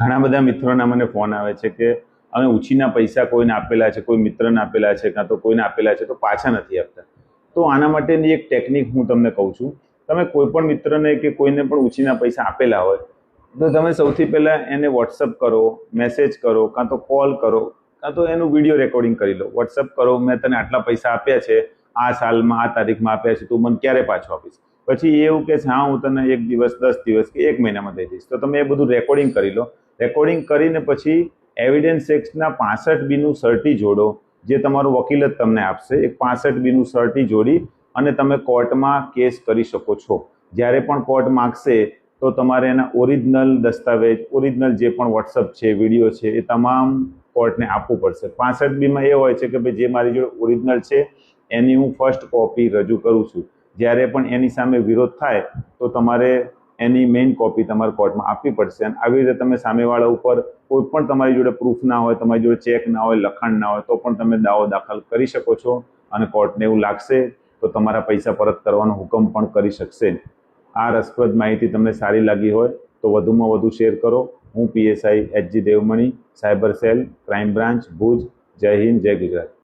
ઘણા બધા મિત્રોના મને ફોન આવે છે કે અમે ઉછીના પૈસા કોઈને આપેલા છે, કોઈ મિત્રને આપેલા છે, કાં તો કોઈને આપેલા છે, તો પાછા નથી આપતા. તો આના માટેની એક ટેકનિક હું તમને કહું છું. તમે કોઈ પણ મિત્રને કે કોઈને પણ ઉછીના પૈસા આપેલા હોય, તો તમે સૌથી પહેલાં એને વોટ્સઅપ કરો મેસેજ કરો, કાં તો કોલ કરો, કાં તો એનું વીડિયો રેકોર્ડિંગ કરી લો. વોટ્સઅપ કરો, મેં તને આટલા પૈસા આપ્યા છે, આ સાલમાં, આ તારીખમાં આપ્યા છે, તું મને ક્યારે પાછો આપીશ? પછી એવું કે છે, હા, હું તને એક દિવસ, દસ દિવસ કે એક મહિનામાં દઈ દઈશ. તો તમે એ બધું રેકોર્ડિંગ કરી લો. રેકોર્ડિંગ કરીને પછી એવિડન્સ એક્ટના પાસઠ બીનું સર્ટી જોડો, જે તમારો વકીલ જ તમને આપશે. એક પાસઠ બીનું સર્ટી જોડી અને તમે કોર્ટમાં કેસ કરી શકો છો. જ્યારે પણ કોર્ટ માગશે, તો તમારે એના ઓરિજિનલ દસ્તાવેજ ઓરિજિનલ જે પણ વોટ્સઅપ છે વીડિયો છે, એ તમામ કોર્ટને આપવું પડશે. પાસઠ બીમાં એ હોય છે કે ભાઈ, જે મારી જોડે ઓરિજિનલ છે, એની હું ફર્સ્ટ કોપી રજૂ કરું છું. જ્યારે પણ એની સામે વિરોધ થાય, તો તમારે એની મેઇન કોપી તમારે કોર્ટમાં આપવી પડશે. અને આવી રીતે તમે સામેવાળા ઉપર કોઈ પણ તમારી જોડે પ્રૂફ ના હોય, તમારી જોડે ચેક ના હોય, લખાણ ના હોય, તો પણ તમે દાવો દાખલ કરી શકો છો અને કોર્ટને એવું લાગશે તો તમારા પૈસા પરત કરવાનો હુકમ પણ કરી શકશે. આ રસપ્રદ માહિતી તમને સારી લાગી હોય તો વધુમાં વધુ શેર કરો. હું PSI HG Devmani cyber cell crime branch Bhuj, Jai Hind, Jai Gujarat.